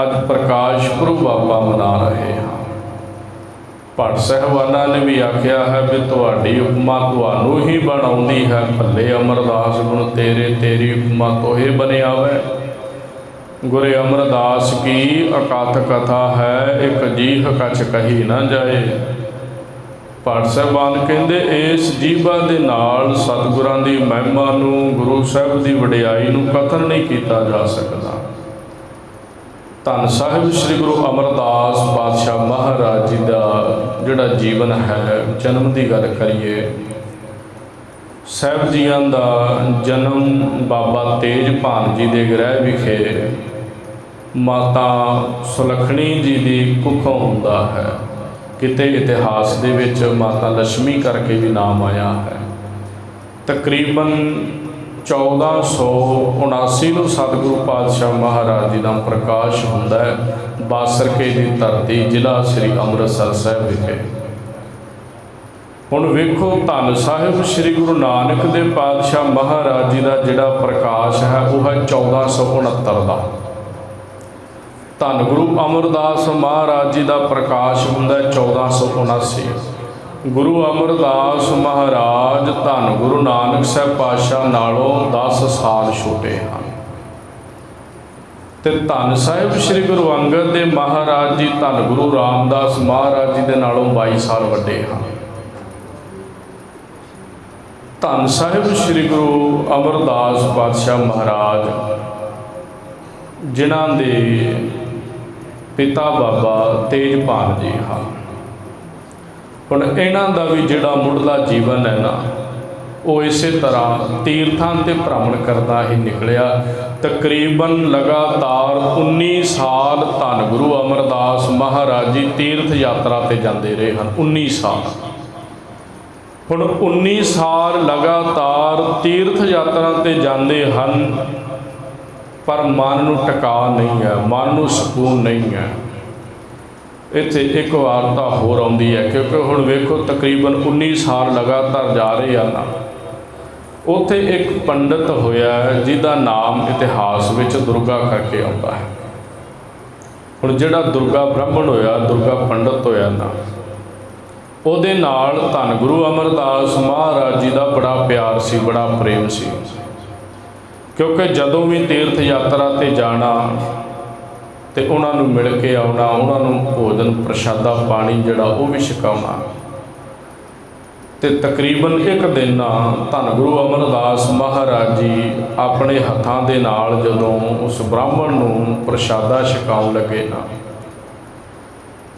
ਅੱਜ ਪ੍ਰਕਾਸ਼ ਪੁਰਬ ਆਪਾਂ ਮਨਾ ਰਹੇ ਹਾਂ। ਭੱਟ ਸਹਿਬਾਨਾਂ ਨੇ ਵੀ ਆਖਿਆ ਹੈ ਵੀ ਤੁਹਾਡੀ ਉਪਮਾ ਤੁਹਾਨੂੰ ਹੀ ਬਣਾਉਂਦੀ ਹੈ। ਭੱਲੇ ਅਮਰਦਾਸ ਗੁਣ ਤੇਰੇ, ਤੇਰੀ ਉਪਮਾ ਤੋਹੇ ਬਣਿਆ ਵੈ ਗੁਰੇ ਅਮਰਦਾਸ ਕੀ ਅਕਾਤ ਕਥਾ ਹੈ, ਇੱਕ ਜੀਹ ਕਛ ਕਹੀ ਨਾ ਜਾਏ। ਭੱਟ ਸਾਹਿਬਾਨ ਕਹਿੰਦੇ, ਇਸ ਜੀਵਾ ਦੇ ਨਾਲ ਸਤਿਗੁਰਾਂ ਦੀ ਮਹਿਮਾ ਨੂੰ, ਗੁਰੂ ਸਾਹਿਬ ਦੀ ਵਡਿਆਈ ਨੂੰ ਕਥਨ ਨਹੀਂ ਕੀਤਾ ਜਾ ਸਕਦਾ। ਧੰਨ ਸਾਹਿਬ ਸ੍ਰੀ ਗੁਰੂ ਅਮਰਦਾਸ ਪਾਤਸ਼ਾਹ ਮਹਾਰਾਜ ਜੀ ਦਾ ਜਿਹੜਾ ਜੀਵਨ ਹੈ, ਜਨਮ ਦੀ ਗੱਲ ਕਰੀਏ, ਸਾਹਿਬ ਜੀਆਂ ਦਾ ਜਨਮ ਬਾਬਾ ਤੇਜਭਾਨ ਜੀ ਦੇ ਗ੍ਰਹਿ ਵਿਖੇ ਮਾਤਾ ਸੁਲਖਣੀ ਜੀ ਦੀ ਕੁੱਖੋਂ ਹੁੰਦਾ ਹੈ। ਕਿਤੇ ਇਤਿਹਾਸ ਦੇ ਵਿੱਚ ਮਾਤਾ ਲక్ష్ਮੀ ਕਰਕੇ ਵੀ ਨਾਮ ਆਇਆ ਹੈ। ਤਕਰੀਬਨ 1479 ਨੂੰ ਸਤਿਗੁਰੂ ਪਾਤਸ਼ਾਹ ਮਹਾਰਾਜ ਜੀ ਦਾ ਪ੍ਰਕਾਸ਼ ਹੁੰਦਾ ਹੈ ਬਾਸਰਕੇ ਦੀ ਧਰਤੀ, ਜ਼ਿਲ੍ਹਾ ਸ੍ਰੀ ਅੰਮ੍ਰਿਤਸਰ ਸਾਹਿਬ ਵਿਖੇ। ਹੁਣ ਵੇਖੋ ਧੰਨ ਸਾਹਿਬ ਸ੍ਰੀ ਗੁਰੂ ਨਾਨਕ ਦੇ ਪਾਤਸ਼ਾਹ ਮਹਾਰਾਜ ਜੀ ਦਾ ਜਿਹੜਾ ਪ੍ਰਕਾਸ਼ ਹੈ, ਉਹ ਹੈ 1469 ਦਾ। ਧੰਨ ਗੁਰੂ ਅਮਰਦਾਸ ਮਹਾਰਾਜ ਜੀ ਦਾ ਪ੍ਰਕਾਸ਼ ਹੁੰਦਾ ਹੈ 1479 ਗੁਰੂ ਅਮਰਦਾਸ ਮਹਾਰਾਜ, ਧੰਨ ਗੁਰੂ ਨਾਨਕ ਸਾਹਿਬ ਪਾਤਸ਼ਾਹ ਨਾਲੋਂ 10 ਸਾਲ ਛੋਟੇ ਹਨ। ਤੇ ਧੰਨ ਸਾਹਿਬ ਸ੍ਰੀ ਗੁਰੂ ਅੰਗਦ ਦੇ ਮਹਾਰਾਜ ਜੀ, ਧੰਨ ਗੁਰੂ ਰਾਮਦਾਸ ਮਹਾਰਾਜ ਜੀ ਦੇ ਨਾਲੋਂ 22 ਸਾਲ ਵੱਡੇ ਹਨ। ਧੰਨ ਸਾਹਿਬ ਸ੍ਰੀ ਗੁਰੂ ਅਮਰਦਾਸ ਪਾਤਸ਼ਾਹ ਮਹਾਰਾਜ, ਜਿਨ੍ਹਾਂ ਦੇ ਪਿਤਾ ਬਾਬਾ ਤੇਜਪਾਲ ਜੀ ਹਨ। ਹੁਣ ਇਹਨਾਂ ਦਾ ਵੀ ਜਿਹੜਾ ਮੁੱਢਲਾ ਜੀਵਨ ਹੈ ਨਾ, ਉਹ ਇਸੇ ਤਰ੍ਹਾਂ ਤੀਰਥਾਂ ਤੇ ਭ੍ਰਮਣ ਕਰਦਾ ਹੀ ਨਿਕਲਿਆ। ਤਕਰੀਬਨ ਲਗਾਤਾਰ 19 ਸਾਲ ਧੰਨ ਗੁਰੂ ਅਮਰਦਾਸ ਮਹਾਰਾਜ ਜੀ ਤੀਰਥ ਯਾਤਰਾ ਤੇ ਜਾਂਦੇ ਰਹੇ ਹਨ 19 ਸਾਲ। ਹੁਣ 19 ਸਾਲ ਲਗਾਤਾਰ ਤੀਰਥ ਯਾਤਰਾ ਤੇ ਜਾਂਦੇ ਹਨ, ਪਰ ਮਨ ਨੂੰ ਟਿਕਾ ਨਹੀਂ ਹੈ, ਮਨ ਨੂੰ ਸਕੂਨ ਨਹੀਂ ਹੈ। ਇੱਥੇ ਇੱਕ ਵਾਰਤਾ ਹੋਰ ਆਉਂਦੀ ਹੈ, ਕਿਉਂਕਿ ਹੁਣ ਵੇਖੋ ਤਕਰੀਬਨ 19 ਸਾਲ ਲਗਾਤਾਰ ਜਾ ਰਹੇ ਆ ਨਾ ਉੱਥੇ ਇੱਕ ਪੰਡਤ ਹੋਇਆ ਹੈ, ਜਿਹਦਾ ਨਾਮ ਇਤਿਹਾਸ ਵਿੱਚ ਦੁਰਗਾ ਕਰਕੇ ਆਉਂਦਾ ਹੈ। ਹੁਣ ਜਿਹੜਾ ਦੁਰਗਾ ਬ੍ਰਾਹਮਣ ਹੋਇਆ, ਦੁਰਗਾ ਪੰਡਤ ਹੋਇਆ ਨਾ, ਉਹਦੇ ਨਾਲ ਧੰਨ ਗੁਰੂ ਅਮਰਦਾਸ ਮਹਾਰਾਜ ਜੀ ਦਾ ਬੜਾ ਪਿਆਰ ਸੀ, ਬੜਾ ਪ੍ਰੇਮ ਸੀ। ਕਿਉਂਕਿ ਜਦੋਂ ਵੀ ਤੀਰਥ ਯਾਤਰਾ ਤੇ ਜਾਣਾ ਤੇ ਉਹਨਾਂ ਨੂੰ ਮਿਲ ਕੇ ਆਉਣਾ, ਉਹਨਾਂ ਨੂੰ ਭੋਜਨ, ਪ੍ਰਸ਼ਾਦਾ, ਪਾਣੀ ਜਿਹੜਾ ਉਹ ਵੀ ਛਕਾਉਣਾ। ਤੇ ਤਕਰੀਬਨ ਇੱਕ ਦਿਨ ਨਾ ਧੰਨ ਗੁਰੂ ਅਮਰਦਾਸ ਮਹਾਰਾਜ ਜੀ ਆਪਣੇ ਹੱਥਾਂ ਦੇ ਨਾਲ ਜਦੋਂ ਉਸ ਬ੍ਰਾਹਮਣ ਨੂੰ ਪ੍ਰਸ਼ਾਦਾ ਛਕਾਉਣ ਲੱਗੇ ਨਾ,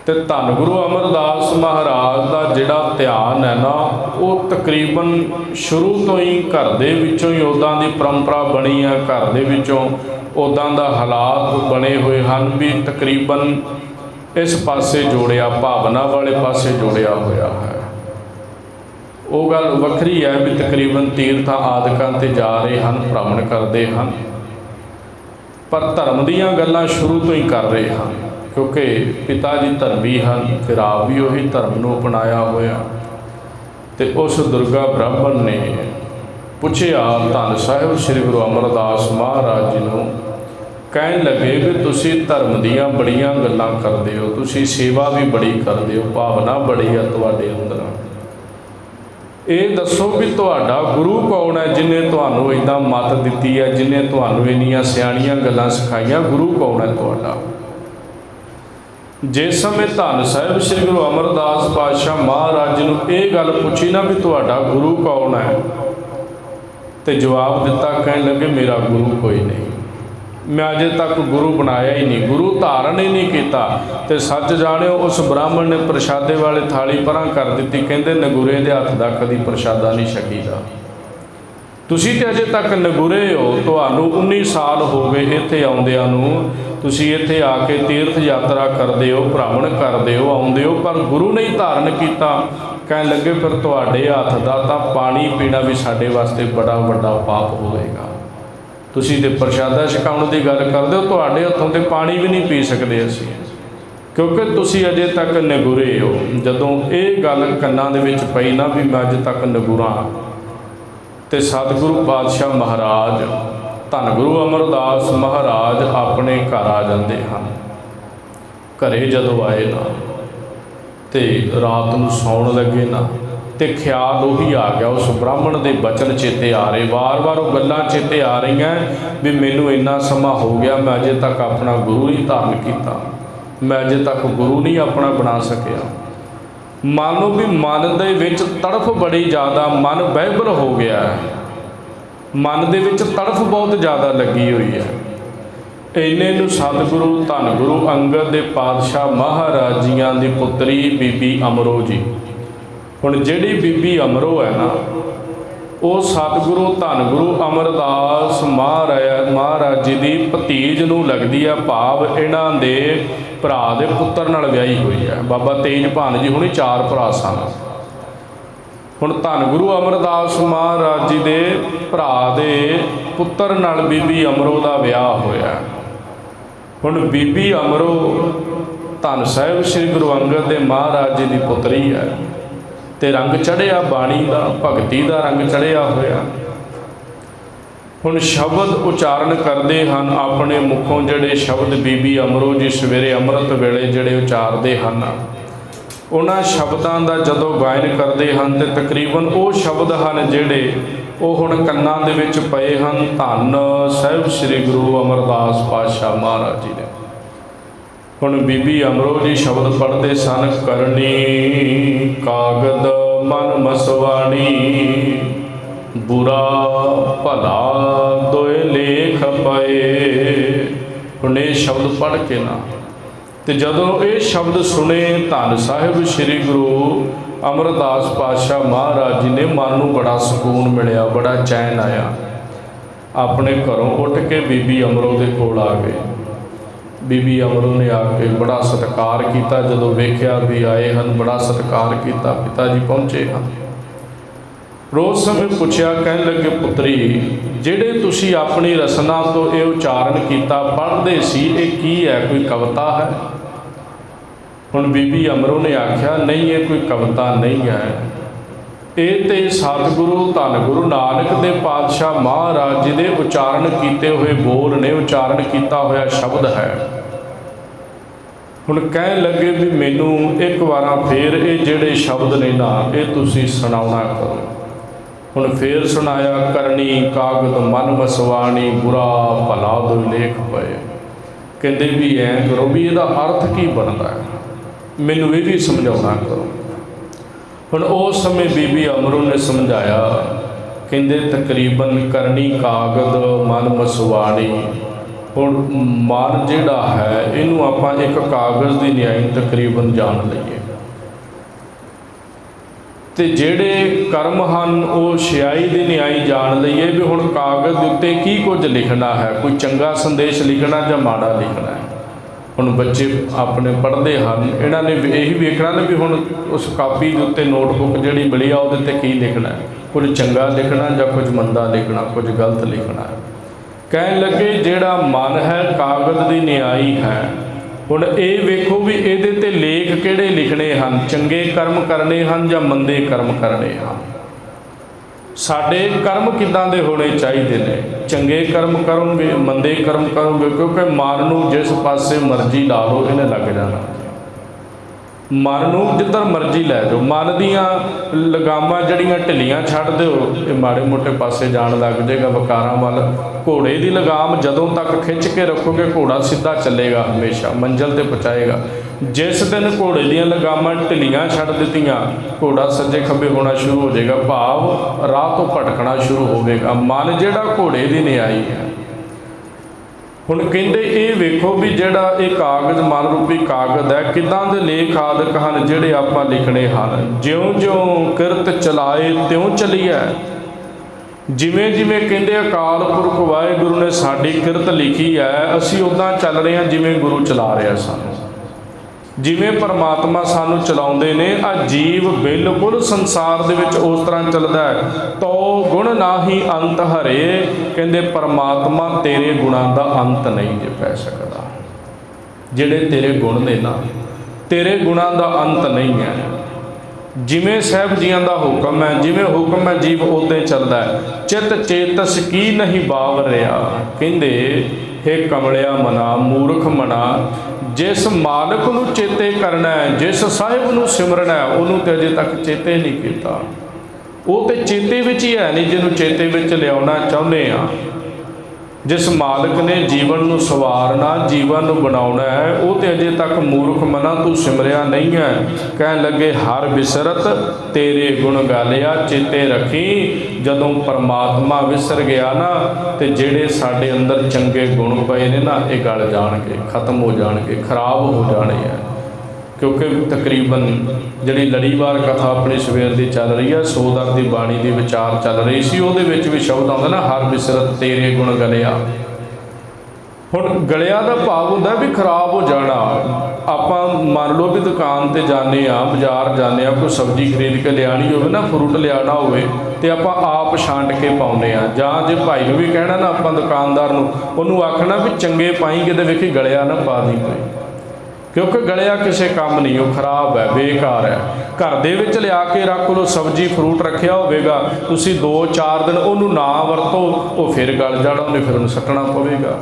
ਤੇ ਧੰਨ ਗੁਰੂ ਅਮਰਦਾਸ ਮਹਾਰਾਜ ਦਾ ਜਿਹੜਾ ਧਿਆਨ ਹੈ ਨਾ, ਉਹ ਤਕਰੀਬਨ ਸ਼ੁਰੂ ਤੋਂ ਹੀ ਘਰ ਦੇ ਵਿੱਚੋਂ ਹੀ ਉਦਾਂ ਦੀ ਪਰੰਪਰਾ ਬਣੀ ਆ, ਘਰ ਦੇ ਵਿੱਚੋਂ ਉਦਾਂ ਦਾ ਹਾਲਾਤ ਬਣੇ ਹੋਏ ਹਨ ਵੀ ਤਕਰੀਬਨ ਇਸ ਪਾਸੇ ਜੋੜਿਆ, ਭਾਵਨਾ ਵਾਲੇ ਪਾਸੇ ਜੋੜਿਆ ਹੋਇਆ ਹੈ। ਉਹ ਗੱਲ ਵੱਖਰੀ ਹੈ ਵੀ ਤਕਰੀਬਨ ਤੀਰਥਾਂ ਆਦਿਕਾਂ ਤੇ ਜਾ ਰਹੇ ਹਨ, ਭ੍ਰਮਣ ਕਰਦੇ ਹਨ, ਪਰ ਧਰਮ ਦੀਆਂ ਗੱਲਾਂ ਸ਼ੁਰੂ ਤੋਂ ਹੀ ਕਰ ਰਹੇ ਹਨ, ਕਿਉਂਕਿ ਪਿਤਾ ਜੀ ਧਰਮੀ ਹਨ ਫਿਰ ਆਪ ਵੀ ਉਹੀ ਧਰਮ ਨੂੰ ਅਪਣਾਇਆ ਹੋਇਆ ਤੇ ਉਸ ਦੁਰਗਾ ਬ੍ਰਾਹਮਣ ਨੇ ਪੁੱਛਿਆ ਧੰਨ ਸਾਹਿਬ ਸ੍ਰੀ ਗੁਰੂ ਅਮਰਦਾਸ ਮਹਾਰਾਜ ਜੀ ਨੂੰ, ਕਹਿਣ ਲੱਗੇ ਵੀ ਤੁਸੀਂ ਧਰਮ ਦੀਆਂ ਬੜੀਆਂ ਗੱਲਾਂ ਕਰਦੇ ਹੋ, ਤੁਸੀਂ ਸੇਵਾ ਵੀ ਬੜੀ ਕਰਦੇ ਹੋ, ਭਾਵਨਾ ਬੜੀ ਆ ਤੁਹਾਡੇ ਅੰਦਰ। ਇਹ ਦੱਸੋ ਵੀ ਤੁਹਾਡਾ ਗੁਰੂ ਕੌਣ ਹੈ, ਜਿਨੇ ਤੁਹਾਨੂੰ ਇਦਾਂ ਮੱਤ ਦਿੱਤੀ ਹੈ, ਜਿਨੇ ਤੁਹਾਨੂੰ ਇੰਨੀਆਂ ਸਿਆਣੀਆਂ ਗੱਲਾਂ ਸਿਖਾਈਆਂ, ਗੁਰੂ ਕੌਣ ਹੈ ਤੁਹਾਡਾ? ਜਿਸ ਸਮੇਂ ਧੰਨ ਸਾਹਿਬ ਸ੍ਰੀ ਗੁਰੂ ਅਮਰਦਾਸ ਪਾਤਸ਼ਾਹ ਮਹਾਰਾਜ ਨੂੰ ਇਹ ਗੱਲ ਪੁੱਛੀ ਨਾ ਵੀ ਤੁਹਾਡਾ ਗੁਰੂ ਕੌਣ ਹੈ ਤੇ ਜਵਾਬ ਦਿੱਤਾ, ਕਹਿਣ ਲੱਗੇ, ਮੇਰਾ ਗੁਰੂ ਕੋਈ ਨਹੀਂ। ਮੈਂ ਅਜੇ ਤੱਕ ਗੁਰੂ ਬਣਾਇਆ ਹੀ ਨਹੀਂ, ਗੁਰੂ ਧਾਰਨ ਹੀ ਨਹੀਂ ਕੀਤਾ। ਤੇ ਸੱਚ ਜਾਣਿਓ, ਉਸ ਬ੍ਰਾਹਮਣ ਨੇ ਪ੍ਰਸ਼ਾਦੇ ਵਾਲੇ ਥਾਲੀ ਪਰਾਂ ਕਰ ਦਿੱਤੀ। ਕਹਿੰਦੇ, ਨਗੁਰੇ ਦੇ ਹੱਥ ਦਾ ਕਦੀ ਪ੍ਰਸ਼ਾਦਾ ਨਹੀਂ ਛਕੀਦਾ। ਤੁਸੀਂ ਤੇ ਅਜੇ ਤੱਕ ਨਗੁਰੇ ਹੋ। ਤੁਹਾਨੂੰ 19 ਸਾਲ ਹੋ ਗਏ ਇੱਥੇ ਆਉਂਦਿਆਂ ਨੂੰ। ਤੁਸੀਂ ਇੱਥੇ ਆ ਕੇ ਤੀਰਥ ਯਾਤਰਾ ਕਰਦੇ ਹੋ, ਭ੍ਰਮਣ ਕਰਦੇ ਹੋ, ਆਉਂਦੇ ਹੋ, ਪਰ ਗੁਰੂ ਨਹੀਂ ਧਾਰਨ ਕੀਤਾ। ਕਹਿਣ ਲੱਗੇ, ਫਿਰ ਤੁਹਾਡੇ ਹੱਥ ਦਾ ਤਾਂ ਪਾਣੀ ਪੀਣਾ ਵੀ ਸਾਡੇ ਵਾਸਤੇ ਬੜਾ ਵੱਡਾ ਪਾਪ ਹੋਵੇਗਾ। ਤੁਸੀਂ ਤੇ ਪ੍ਰਸ਼ਾਦਾ ਛਕਾਉਣ ਦੀ ਗੱਲ ਕਰਦੇ ਹੋ, ਤੁਹਾਡੇ ਹੱਥੋਂ ਤੇ ਪਾਣੀ ਵੀ ਨਹੀਂ ਪੀ ਸਕਦੇ ਅਸੀਂ। ਕਿਉਂਕਿ ਤੁਸੀਂ ਅਜੇ ਤੱਕ ਨਗੁਰੇ ਹੋ। ਜਦੋਂ ਇਹ ਗੱਲ ਕੰਨਾਂ ਦੇ ਵਿੱਚ ਪਈ ਨਾ ਵੀ ਮੈਂ ਅਜੇ ਤੱਕ ਨਗੁਰਾ ਤੇ ਸਤਿਗੁਰੂ ਪਾਤਸ਼ਾਹ ਮਹਾਰਾਜ, ਧੰਨ ਗੁਰੂ ਅਮਰਦਾਸ ਮਹਾਰਾਜ ਆਪਣੇ ਘਰ ਆ ਜਾਂਦੇ ਹਨ। ਘਰੇ ਜਦੋਂ ਆਏ ਨਾ ਤੇ ਰਾਤ ਨੂੰ ਸੌਣ ਲੱਗੇ ਨਾ, ਤੇ ਖਿਆਲ ਉਹੀ ਆ ਗਿਆ ਉਸ ਬ੍ਰਾਹਮਣ ਦੇ ਬਚਨ ਚੇਤੇ ਆ ਰਹੇ। ਵਾਰ-ਵਾਰ ਉਹ ਗੱਲਾਂ ਚੇਤੇ ਆ ਰਹੀਆਂ ਵੀ ਮੈਨੂੰ ਇੰਨਾ ਸਮਾਂ ਹੋ ਗਿਆ, ਮੈਂ ਅਜੇ ਤੱਕ ਆਪਣਾ ਗੁਰੂ ਨਹੀਂ ਧਾਰਨ ਕੀਤਾ। ਮੈਂ ਅਜੇ ਤੱਕ ਗੁਰੂ ਨਹੀਂ ਆਪਣਾ ਬਣਾ ਸਕਿਆ। ਮੰਨ ਲਓ ਵੀ ਮਨ ਦੇ ਵਿੱਚ ਤੜਫ ਬੜੀ ਜ਼ਿਆਦਾ, ਮਨ ਬਹਿਬਲ ਹੋ ਗਿਆ। ਹੈ ਮਨ ਦੇ ਵਿੱਚ ਤੜਫ ਬਹੁਤ ਜ਼ਿਆਦਾ ਲੱਗੀ ਹੋਈ ਹੈ। ਇੰਨੇ ਨੂੰ ਸਤਿਗੁਰੂ ਧੰਨ ਗੁਰੂ ਅੰਗਦ ਦੇ ਪਾਤਸ਼ਾਹ, ਮਹਾਰਾਜੀਆਂ ਦੀ ਪੁੱਤਰੀ ਬੀਬੀ ਅਮਰੋ ਜੀ। ਹੁਣ ਜਿਹੜੀ ਬੀਬੀ ਅਮਰੋ ਹੈ ਨਾ, ਉਹ ਸਤਿਗੁਰੂ ਧੰਨ ਗੁਰੂ ਅਮਰਦਾਸ ਮਹਾਰਾਜ ਮਹਾਰਾਜ ਜੀ ਦੀ ਭਤੀਜ ਨੂੰ ਲੱਗਦੀ ਹੈ ਭਾਵ ਇਹਨਾਂ ਦੇ ਭਰਾ ਦੇ ਪੁੱਤਰ ਨਾਲ ਵਿਆਹੀ ਹੋਈ ਹੈ ਬਾਬਾ ਤੇਜ ਭਾਨ ਜੀ ਹੁਣੇ ਚਾਰ ਭਰਾ ਸਨ। ਹੁਣ ਧੰਨ ਗੁਰੂ ਅਮਰਦਾਸ ਮਹਾਰਾਜ ਜੀ ਦੇ ਭਰਾ ਦੇ ਪੁੱਤਰ ਨਾਲ ਬੀਬੀ ਅਮਰੋ ਦਾ ਵਿਆਹ ਹੋਇਆ। ਹੁਣ ਬੀਬੀ ਅਮਰੋ ਧੰਨ ਸਾਹਿਬ ਸ੍ਰੀ ਗੁਰੂ ਅੰਗਦ ਦੇ ਮਹਾਰਾਜ ਜੀ ਦੀ ਪੁੱਤਰੀ ਹੈ ਤੇ ਰੰਗ ਚੜਿਆ, ਬਾਣੀ ਦਾ, ਭਗਤੀ ਦਾ ਰੰਗ ਚੜਿਆ ਹੋਇਆ। ਹੁਣ ਸ਼ਬਦ ਉਚਾਰਨ ਕਰਦੇ ਹਨ ਆਪਣੇ ਮੁਖੋਂ ਜਿਹੜੇ ਸ਼ਬਦ ਬੀਬੀ ਅਮਰੋ ਜੀ ਸਵੇਰੇ ਅੰਮ੍ਰਿਤ ਵੇਲੇ ਜਿਹੜੇ ਉਚਾਰਦੇ ਹਨ। ਉਹਨਾਂ ਸ਼ਬਦਾਂ ਦਾ ਜਦੋਂ ਗਾਇਨ ਕਰਦੇ ਹਨ ਤੇ ਤਕਰੀਬਨ ਉਹ ਸ਼ਬਦ ਹਨ ਜਿਹੜੇ ਉਹ ਹੁਣ ਕੰਨਾਂ ਦੇ ਵਿੱਚ ਪਏ ਹਨ। ਧੰਨ ਸਾਹਿਬ ਸ੍ਰੀ ਗੁਰੂ ਅਮਰਦਾਸ ਪਾਤਸ਼ਾਹ ਮਹਾਰਾਜ ਜੀ ਨੇ। ਹੁਣ ਬੀਬੀ ਅਮਰੋ ਜੀ ਸ਼ਬਦ ਪੜ੍ਹਦੇ ਸਨ, ਕਰਨੀ ਕਾਗਦ ਮਨ ਮਸਵਾਣੀ, ਬੁਰਾ ਭਲਾ ਦੋਏ ਲੇਖ ਪਏ। ਹੁਣ ਇਹ ਸ਼ਬਦ ਪੜ੍ਹ ਕੇ ਨਾ ਤੇ ਜਦੋਂ ਇਹ ਸ਼ਬਦ ਸੁਣੇ ਧੰਨ ਸਾਹਿਬ ਸ੍ਰੀ ਗੁਰੂ ਅਮਰਦਾਸ ਪਾਤਸ਼ਾਹ ਮਹਾਰਾਜ ਜੀ ਨੇ ਮਨ ਨੂੰ ਬੜਾ ਸਕੂਨ ਮਿਲਿਆ, ਬੜਾ ਚੈਨ ਆਇਆ। ਆਪਣੇ ਘਰੋਂ ਉੱਠ ਕੇ ਬੀਬੀ ਅਮਰੋ ਦੇ ਕੋਲ ਆ ਗਏ। ਬੀਬੀ ਅਮਰੋ ਨੇ ਆ ਕੇ ਬੜਾ ਸਤਿਕਾਰ ਕੀਤਾ। ਜਦੋਂ ਵੇਖਿਆ ਵੀ ਆਏ ਹਨ, ਬੜਾ ਸਤਿਕਾਰ ਕੀਤਾ, ਪਿਤਾ ਜੀ ਪਹੁੰਚੇ ਹਨ। ਰੋਜ਼ ਸਮੇਂ ਪੁੱਛਿਆ, ਕਹਿਣ ਲੱਗੇ, ਪੁੱਤਰੀ, ਜਿਹੜੇ ਤੁਸੀਂ ਆਪਣੀ ਰਸਨਾ ਤੋਂ ਇਹ ਉਚਾਰਨ ਕੀਤਾ, ਪੜ੍ਹਦੇ ਸੀ, ਇਹ ਕੀ ਹੈ? ਕੋਈ ਕਵਿਤਾ ਹੈ? ਹੁਣ ਬੀਬੀ ਅਮਰੋ ਨੇ ਆਖਿਆ, ਨਹੀਂ, ਇਹ ਕੋਈ ਕਵਿਤਾ ਨਹੀਂ ਹੈ। ਇਹ ਤੇ ਸਤਿਗੁਰੂ ਧੰਨ ਗੁਰੂ ਨਾਨਕ ਦੇ ਪਾਤਸ਼ਾਹ ਮਹਾਰਾਜ ਜੀ ਦੇ ਉਚਾਰਨ ਕੀਤੇ ਹੋਏ ਬੋਲ ਨੇ, ਉਚਾਰਨ ਕੀਤਾ ਹੋਇਆ ਸ਼ਬਦ ਹੈ। ਹੁਣ ਕਹਿਣ ਲੱਗੇ ਵੀ ਮੈਨੂੰ ਇੱਕ ਵਾਰਾਂ ਫੇਰ ਇਹ ਜਿਹੜੇ ਸ਼ਬਦ ਨੇ ਨਾ, ਇਹ ਤੁਸੀਂ ਸੁਣਾਉਣਾ ਕਰੋ। ਹੁਣ ਫੇਰ ਸੁਣਾਇਆ ਕਰਨੀ ਕਾਗਦ ਮਨ ਵਸਵਾਣੀ ਬੁਰਾ ਭਲਾ ਦੋ ਲੇਖ ਪਏ। ਕਹਿੰਦੇ ਵੀ ਐ ਕਰੋ ਵੀ ਇਹਦਾ ਅਰਥ ਕੀ ਬਣਦਾ ਹੈ? ਮੈਨੂੰ ਇਹ ਵੀ ਸਮਝਾਉਣਾ ਕਰੋ। ਹੁਣ ਉਸ ਸਮੇਂ ਬੀਬੀ ਅਮਰੂ ਨੇ ਸਮਝਾਇਆ, ਕਹਿੰਦੇ ਤਕਰੀਬਨ ਕਰਨੀ ਕਾਗਦ ਮਨ ਮਸਵਾਣੀ। ਹੁਣ ਮਨ ਜਿਹੜਾ ਹੈ, ਇਹਨੂੰ ਆਪਾਂ ਇੱਕ ਕਾਗਜ਼ ਦੀ ਨਿਆਈ ਤਕਰੀਬਨ ਜਾਣ ਲਈਏ। ਤੇ ਜਿਹੜੇ ਕਰਮ ਹਨ, ਉਹ ਸਿਆਈ ਦੀ ਨਿਆਈ ਜਾਣ ਲਈਏ ਵੀ ਹੁਣ ਕਾਗਜ਼ ਦੇ ਉੱਤੇ ਕੀ ਕੁਝ ਲਿਖਣਾ ਹੈ? ਕੋਈ ਚੰਗਾ ਸੰਦੇਸ਼ ਲਿਖਣਾ ਜਾਂ ਮਾੜਾ ਲਿਖਣਾ ਹੈ? ਹੁਣ ਬੱਚੇ ਆਪਣੇ ਪੜ੍ਹਦੇ ਹਨ। ਇਹਨਾਂ ਨੇ ਇਹੀ ਵੇਖਣਾ ਨੇ ਵੀ ਹੁਣ ਉਸ ਕਾਪੀ ਦੇ ਉੱਤੇ ਨੋਟਬੁੱਕ ਜਿਹੜੀ ਮਿਲੀ ਆ, ਉਹਦੇ ਤੇ ਕੀ ਲਿਖਣਾ ਹੈ? ਕੁਝ ਚੰਗਾ ਲਿਖਣਾ ਜਾਂ ਕੁਝ ਮੰਦਾ ਲਿਖਣਾ, ਕੁਝ ਗਲਤ ਲਿਖਣਾ ਕਹਿਣ ਲੱਗੇ, ਜਿਹੜਾ ਮਨ ਹੈ, ਕਾਗਜ਼ ਦੀ ਨਿਆਈ ਹੈ ਹੁਣ ਇਹ ਵੇਖੋ ਵੀ ਇਹਦੇ ਤੇ ਲੇਖ ਕਿਹੜੇ ਲਿਖਣੇ ਹਨ? ਚੰਗੇ ਕਰਮ ਕਰਨੇ ਹਨ ਜਾਂ ਮੰਦੇ ਕਰਮ ਕਰਨੇ ਹਨ? ਸਾਡੇ ਕਰਮ ਕਿੱਦਾਂ ਦੇ ਹੋਣੇ ਚਾਹੀਦੇ ਨੇ? ਚੰਗੇ ਕਰਮ ਕਰੋਗੇ, ਮੰਦੇ ਕਰਮ ਕਰੋਗੇ, ਕਿਉਂਕਿ ਮਨ ਨੂੰ ਜਿਸ ਪਾਸੇ ਮਰਜ਼ੀ ਲਾ ਲਓ, ਇਹਨੇ ਲੱਗ ਜਾਣਾ। ਮਨ ਨੂੰ ਜਿੱਧਰ ਮਰਜ਼ੀ ਲੈ ਜਾਓ। ਮਨ ਦੀਆਂ ਲਗਾਮਾਂ ਜਿਹੜੀਆਂ ਢਿੱਲੀਆਂ ਛੱਡ ਦਿਓ, ਇਹ ਮਾੜੇ ਮੋਟੇ ਪਾਸੇ ਜਾਣ ਲੱਗ ਜਾਏਗਾ ਵਕਾਰਾਂ ਵੱਲ। ਘੋੜੇ ਦੀ ਲਗਾਮ ਜਦੋਂ ਤੱਕ ਖਿੱਚ ਕੇ ਰੱਖੋਗੇ, ਘੋੜਾ ਸਿੱਧਾ ਚੱਲੇਗਾ ਹਮੇਸ਼ਾ, ਮੰਜ਼ਲ ਤੇ ਪਹੁੰਚਾਏਗਾ। ਜਿਸ ਦਿਨ ਘੋੜੇ ਦੀਆਂ ਲਗਾਮਾਂ ਢਿੱਲੀਆਂ ਛੱਡ ਦਿੱਤੀਆਂ, ਘੋੜਾ ਸੱਜੇ ਖੱਬੇ ਹੋਣਾ ਸ਼ੁਰੂ ਹੋ ਜਾਏਗਾ। ਭਾਵ ਰਾਹ ਤੋਂ ਭਟਕਣਾ ਸ਼ੁਰੂ ਹੋਵੇਗਾ ਮਨ ਜਿਹੜਾ ਘੋੜੇ ਦੀ ਨਿਆਈ ਹੈ ਹੁਣ ਕਹਿੰਦੇ ਇਹ ਵੇਖੋ ਵੀ ਜਿਹੜਾ ਇਹ ਕਾਗਜ਼ ਮਨ ਰੂਪੀ ਕਾਗਜ਼ ਹੈ, ਕਿਦਾਂ ਦੇ ਲੇਖ ਆਦਿਕ ਹਨ ਜਿਹੜੇ ਆਪਾਂ ਲਿਖਣੇ ਹਨ। ਜਿਉਂ-ਜਿਉਂ ਕਿਰਤ ਚਲਾਏ, ਤਿਉਂ ਚਲੀਐ। ਜਿਵੇਂ ਜਿਵੇਂ ਕਹਿੰਦੇ ਅਕਾਲ ਪੁਰਖ ਵਾਹਿਗੁਰੂ ਨੇ ਸਾਡੀ ਕਿਰਤ ਲਿਖੀ ਹੈ, ਅਸੀਂ ਉਦਾਂ ਚੱਲ ਰਹੇ ਹਾਂ ਜਿਵੇਂ ਗੁਰੂ ਚਲਾ ਰਿਹਾ ਸਾਨੂੰ। ਜਿਵੇਂ ਪਰਮਾਤਮਾ ਸਾਨੂੰ ਚਲਾਉਂਦੇ ਨੇ ਆ ਜੀਵ ਬਿਲਕੁਲ ਸੰਸਾਰ ਦੇ ਵਿੱਚ ਉਸ ਤਰ੍ਹਾਂ ਚੱਲਦਾ ਹੈ। ਤੋ ਗੁਣ ਨਾਹੀ ਅੰਤ ਹਰੇ, ਕਹਿੰਦੇ ਪਰਮਾਤਮਾ ਤੇਰੇ ਗੁਣਾਂ ਦਾ ਅੰਤ ਨਹੀਂ ਜੇ ਪੈ ਸਕਦਾ। ਜਿਹੜੇ ਤੇਰੇ ਗੁਣ ਨੇ ਨਾ, ਤੇਰੇ ਗੁਣਾਂ ਦਾ ਅੰਤ ਨਹੀਂ ਹੈ। ਜਿਵੇਂ ਸਾਹਿਬ ਜੀਆਂ ਦਾ ਹੁਕਮ ਹੈ, ਜਿਵੇਂ ਹੁਕਮ ਹੈ ਜੀਵ ਉਦੋਂ ਚੱਲਦਾ ਹੈ। ਚਿਤ ਚੇਤਸ ਕੀ ਨਹੀਂ ਬਾਵ ਰਿਆ ਕਹਿੰਦੇ हे ਕਮਲਿਆ ਮਨਾ, ਮੂਰਖ ਮਨਾ ਜਿਸ ਮਾਲਕ ਨੂੰ ਚੇਤੇ ਕਰਨਾ ਹੈ, ਜਿਸ ਸਾਹਿਬ ਨੂੰ ਸਿਮਰਨਾ ਹੈ, ਉਹਨੂੰ ਤੇ ਅਜੇ ਤੱਕ ਚੇਤੇ ਨਹੀਂ ਕੀਤਾ। ਉਹ ਤੇ ਚੇਤੇ ਵਿੱਚ ਹੀ ਹੈ ਨਹੀਂ ਜਿਹਨੂੰ ਚੇਤੇ ਵਿੱਚ ਲਿਆਉਣਾ ਚਾਹੁੰਦੇ ਆ ਜਿਸ ਮਾਲਕ ਨੇ ਜੀਵਨ ਨੂੰ ਸਵਾਰਨਾ, ਜੀਵਨ ਨੂੰ ਬਣਾਉਣਾ ਹੈ, ਉਹ ਤੇ ਅਜੇ ਤੱਕ ਮੂਰਖ ਮਨਾਂ ਤੂੰ ਸਿਮਰਿਆ ਨਹੀਂ ਹੈ। ਕਹਿਣ ਲੱਗੇ, ਹਰ ਬਿਸਰਤ ਤੇਰੇ ਗੁਣ ਗਾਲਿਆ, ਚੇਤੇ ਰੱਖੀ। ਜਦੋਂ ਪਰਮਾਤਮਾ ਵਿਸਰ ਗਿਆ ਨਾ, ਤੇ ਜਿਹੜੇ ਸਾਡੇ ਅੰਦਰ ਚੰਗੇ ਗੁਣ ਪਏ ਨੇ ਨਾ, ਇਹ ਗਲ ਜਾਣਗੇ, ਖਤਮ ਹੋ ਜਾਣਗੇ, ਖਰਾਬ ਹੋ ਜਾਣੇ ਆ। ਕਿਉਂਕਿ ਤਕਰੀਬਨ ਜਿਹੜੀ ਲੜੀਵਾਰ ਕਥਾ ਆਪਣੀ ਸਵੇਰ ਦੀ ਚੱਲ ਰਹੀ ਹੈ ਸੋਦਰ ਦੀ ਬਾਣੀ ਦੀ ਵਿਚਾਰ ਚੱਲ ਰਹੀ ਸੀ, ਉਹਦੇ ਵਿੱਚ ਵੀ ਸ਼ਬਦ ਆਉਂਦਾ ਨਾ, ਹਰ ਬਿਸਰਤ ਤੇਰੇ ਗੁਣ ਗਲਿਆ। ਹੁਣ ਗਲਿਆ ਦਾ ਭਾਵ ਹੁੰਦਾ ਵੀ ਖਰਾਬ ਹੋ ਜਾਣਾ। ਆਪਾਂ ਮੰਨ ਲਓ ਵੀ ਦੁਕਾਨ ਤੇ ਜਾਂਦੇ ਆ, ਬਾਜ਼ਾਰ ਜਾਂਦੇ ਆ, ਕੋਈ ਸਬਜ਼ੀ ਖਰੀਦ ਕੇ ਲਿਆਣੀ ਹੋਵੇ ਨਾ, ਫਰੂਟ ਲਿਆਣਾ ਹੋਵੇ, ਤੇ ਆਪਾਂ ਆਪ ਛਾਂਟ ਕੇ ਪਾਉਂਦੇ ਆ। ਜਾਂ ਜੇ ਭਾਈ ਨੂੰ ਵੀ ਕਹਿਣਾ ਨਾ ਆਪਾਂ ਦੁਕਾਨਦਾਰ ਨੂੰ, ਉਹਨੂੰ ਆਖਣਾ ਵੀ ਚੰਗੇ ਪਾਈ ਕਿਤੇ ਵੇਖੀ ਗਲਿਆ ਨਾ ਪਾ ਦੀ ਕੋਈ। ਕਿਉਂਕਿ ਗਲਿਆ ਕਿਸੇ ਕੰਮ ਨਹੀਂ, ਉਹ ਖਰਾਬ ਹੈ, ਬੇਕਾਰ ਹੈ। ਘਰ ਦੇ ਵਿੱਚ ਲਿਆ ਕੇ ਰੱਖ ਲਓ ਸਬਜ਼ੀ, ਫਰੂਟ ਰੱਖਿਆ ਹੋਵੇਗਾ, ਤੁਸੀਂ 2-4 ਦਿਨ ਉਹਨੂੰ ਨਾ ਵਰਤੋ, ਉਹ ਫਿਰ ਗਲ ਜਾਣਾ, ਉਹਨੇ ਫਿਰ ਉਹਨੂੰ ਸੱਟਣਾ ਪਵੇਗਾ।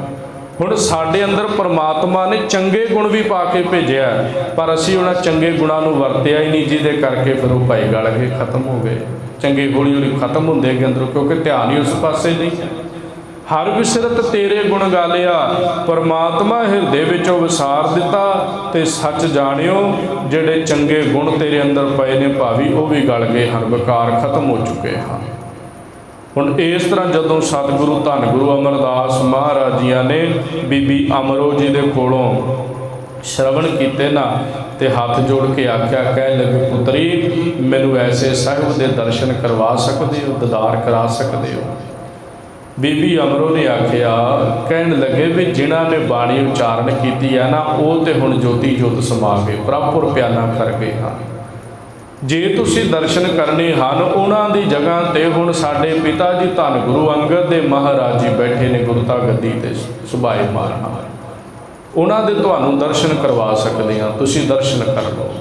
ਹੁਣ ਸਾਡੇ ਅੰਦਰ ਪਰਮਾਤਮਾ ਨੇ ਚੰਗੇ ਗੁਣ ਵੀ ਪਾ ਕੇ ਭੇਜਿਆ ਪਰ ਅਸੀਂ ਉਹਨਾਂ ਚੰਗੇ ਗੁਣਾਂ ਨੂੰ ਵਰਤਿਆ ਹੀ ਨਹੀਂ, ਜਿਹਦੇ ਕਰਕੇ ਫਿਰ ਉਹ ਭਾਈ ਗਲ ਕੇ ਖਤਮ ਹੋ ਗਏ। ਚੰਗੇ ਹੌਲੀ ਹੌਲੀ ਖਤਮ ਹੁੰਦੇ ਗਏ ਅੰਦਰੋਂ, ਕਿਉਂਕਿ ਧਿਆਨ ਹੀ ਉਸ ਪਾਸੇ ਨਹੀਂ ਹਰ ਵਿਸਰਤ ਤੇਰੇ ਗੁਣ ਗਾਲਿਆ, ਪਰਮਾਤਮਾ ਹਿਰਦੇ ਵਿੱਚੋਂ ਵਿਸਾਰ ਦਿੱਤਾ, ਤੇ ਸੱਚ ਜਾਣਿਓ, ਜਿਹੜੇ ਚੰਗੇ ਗੁਣ ਤੇਰੇ ਅੰਦਰ ਪਏ ਨੇ ਭਾਵੀ, ਉਹ ਵੀ ਗਲ ਗਏ ਹਨ, ਵਿਕਾਰ ਖਤਮ ਹੋ ਚੁੱਕੇ ਹਨ। ਹੁਣ ਇਸ ਤਰ੍ਹਾਂ ਜਦੋਂ ਸਤਿਗੁਰੂ ਧੰਨ ਗੁਰੂ ਅਮਰਦਾਸ ਮਹਾਰਾਜ ਜੀਆਂ ਨੇ ਬੀਬੀ ਅਮਰੋ ਜੀ ਦੇ ਕੋਲੋਂ ਸ਼ਰਵਣ ਕੀਤੇ ਨਾ, ਤੇ ਹੱਥ ਜੋੜ ਕੇ ਆਖਿਆ ਕਹਿ ਲੱਗੇ, ਪੁੱਤਰੀ, ਮੈਨੂੰ ਐਸੇ ਸਾਹਿਬ ਦੇ ਦਰਸ਼ਨ ਕਰਵਾ ਸਕਦੇ ਹੋ, ਦੀਦਾਰ ਕਰਾ ਸਕਦੇ ਹੋ? ਬੀਬੀ ਅਮਰੋ ਨੇ ਆਖਿਆ, ਕਹਿਣ ਲੱਗੇ ਵੀ ਜਿਨ੍ਹਾਂ ਨੇ ਬਾਣੀ ਉਚਾਰਨ ਕੀਤੀ ਹੈ ਨਾ, ਉਹ ਤੇ ਹੁਣ ਜੋਤੀ ਜੋਤ ਸਮਾ ਗਏ ਪ੍ਰਭੁਰ ਪਿਆਨਾ ਕਰ ਗਏ ਹਨ। ਜੇ ਤੁਸੀਂ ਦਰਸ਼ਨ ਕਰਨੇ ਹਨ, ਉਹਨਾਂ ਦੀ ਜਗ੍ਹਾ ਤੇ ਹੁਣ ਸਾਡੇ ਪਿਤਾ ਜੀ ਧੰਨ ਗੁਰੂ ਅੰਗਦ ਦੇ ਮਹਾਰਾਜ ਜੀ ਬੈਠੇ ਨੇ ਗੁਰਤਾ ਗੱਦੀ ਤੇ ਸੁਭਾਏ ਮਾਰਨਾ ਉਹਨਾਂ ਦੇ ਤੁਹਾਨੂੰ ਦਰਸ਼ਨ ਕਰਵਾ ਸਕਦੇ ਹਾਂ, ਤੁਸੀਂ ਦਰਸ਼ਨ ਕਰ ਲਓ।